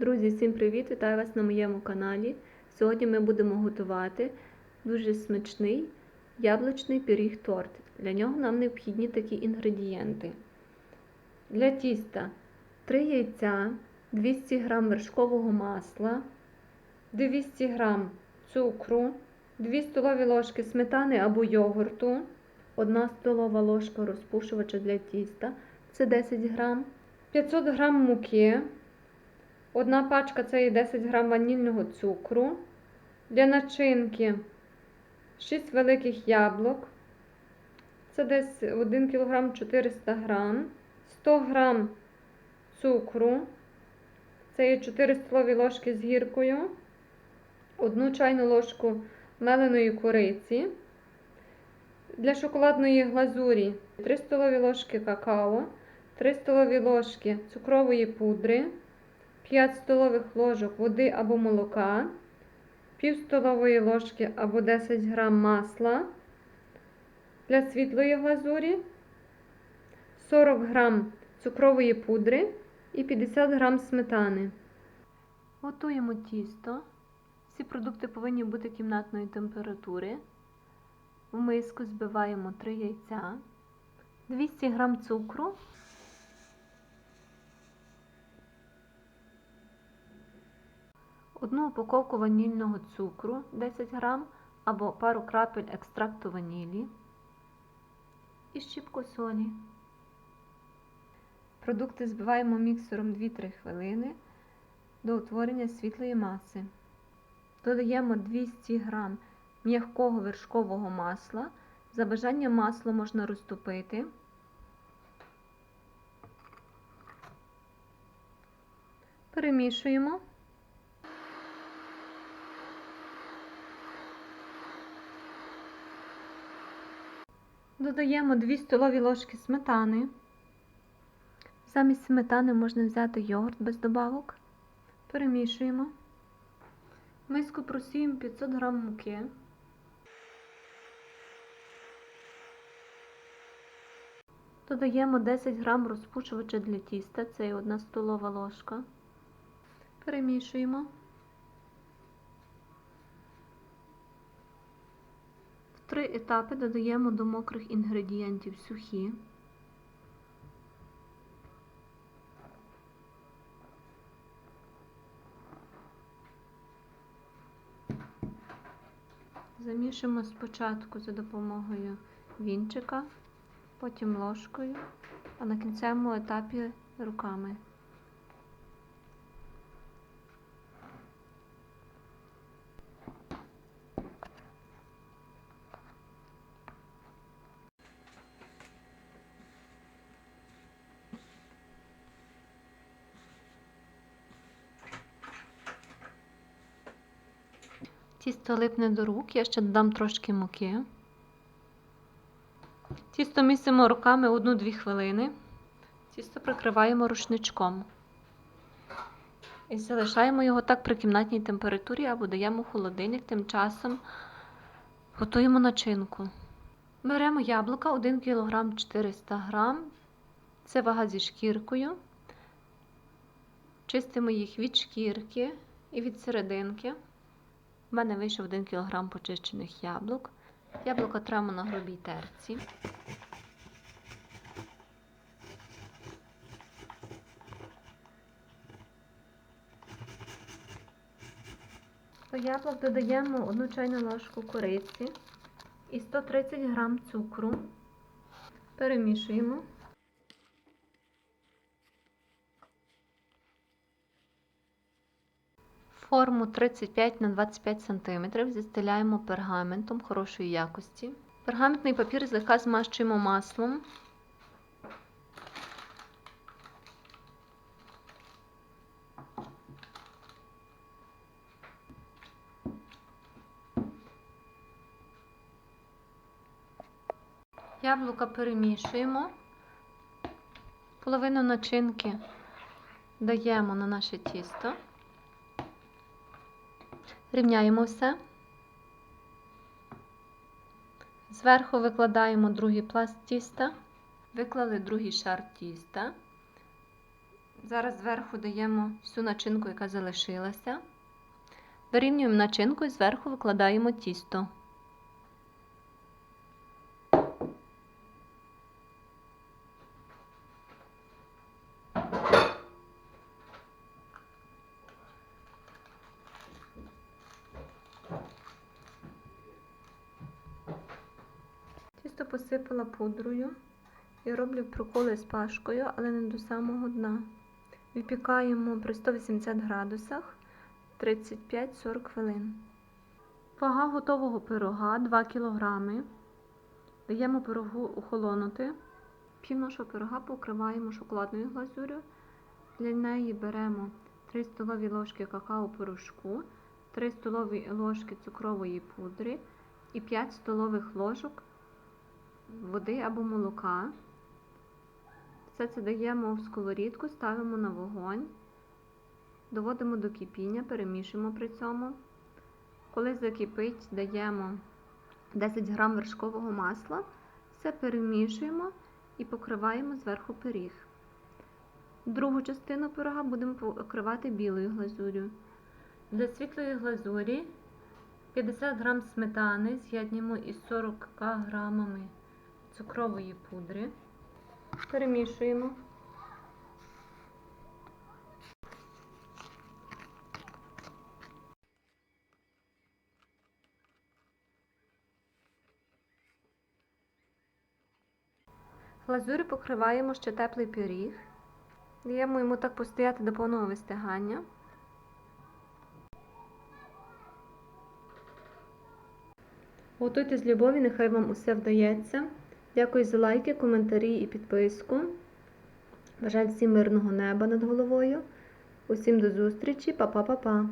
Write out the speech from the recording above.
Друзі, всім привіт! Вітаю вас на моєму каналі. Сьогодні ми будемо готувати дуже смачний яблучний пиріг торт. Для нього нам необхідні такі інгредієнти. Для тіста 3 яйця, 200 г вершкового масла, 200 г цукру, 2 столові ложки сметани або йогурту, 1 столова ложка розпушувача для тіста, це 10 г, 500 г муки. Одна пачка це є 10 грам ванільного цукру. Для начинки 6 великих яблук. Це десь 1 кг 400 грам. 100 грам цукру. Це є 4 столові ложки з гіркою. 1 чайну ложку меленої кориці. Для шоколадної глазурі 3 столові ложки какао, 3 столові ложки цукрової пудри. 5 столових ложок води або молока, пів столової ложки або 10 грам масла для світлої глазурі, 40 грам цукрової пудри і 50 грам сметани. Готуємо тісто. Всі продукти повинні бути кімнатної температури. В миску збиваємо 3 яйця, 200 грам цукру. Одну упаковку ванільного цукру 10 грам або пару крапель екстракту ванілі і щіпку солі. Продукти збиваємо міксером 2-3 хвилини до утворення світлої маси. Додаємо 200 грам м'якого вершкового масла. За бажанням масло можна розтопити. Перемішуємо. Додаємо 2 столові ложки сметани. Замість сметани можна взяти йогурт без добавок. Перемішуємо. В Миску просіємо 500 г муки. Додаємо 10 г розпушувача для тіста, це 1 столова ложка. Перемішуємо. Три етапи додаємо до мокрих інгредієнтів сухі. Замішуємо спочатку за допомогою вінчика, потім ложкою, а на кінцевому етапі руками. Тісто липне до рук, я ще додам трошки муки. Тісто місимо руками 1-2 хвилини. Тісто прикриваємо рушничком. І залишаємо його так при кімнатній температурі або даємо в холодильник, тим часом готуємо начинку. Беремо яблука 1 кг 400 г. Це вага зі шкіркою. Чистимо їх від шкірки і від серединки. У мене вийшов 1 кг почищених яблук. Яблуко тремо на грубій терці. До яблук додаємо 1 чайну ложку кориці і 130 г цукру. Перемішуємо. Форму 35 на 25 см застеляємо пергаментом хорошої якості. Пергаментний папір злегка змащуємо маслом. Яблука перемішуємо. Половину начинки даємо на наше тісто. Рівняємо все. Зверху викладаємо другий пласт тіста, виклали другий шар тіста, Зараз зверху даємо всю начинку, яка залишилася. Вирівнюємо начинку і зверху викладаємо тісто. Тісто посипала пудрою і роблю проколи з пашкою, але не до самого дна. Випікаємо при 180 градусах 35-40 хвилин. Вага готового пирога 2 кг. Даємо пирогу охолонути. Пів нашого пирога покриваємо шоколадною глазурю. Для неї беремо 3 столові ложки какао-порошку, 3 столові ложки цукрової пудри і 5 столових ложок води або молока. Все це даємо в сковорідку, ставимо на вогонь, доводимо до кипіння, перемішуємо при цьому. Коли закипить, даємо 10 г вершкового масла, все перемішуємо і покриваємо зверху пиріг. Другу частину пирога будемо покривати білою глазур'ю. Для світлої глазурі 50 г сметани з'єднуємо із 40 грамами цукрової пудри. Перемішуємо. Глазурі покриваємо ще теплий пиріг. Даємо йому так постояти до повного вистигання. Готуйте з любові, нехай вам усе вдається. Дякую за лайки, коментарі і підписку. Бажаю всім мирного неба над головою. Усім до зустрічі, па-па-па-па.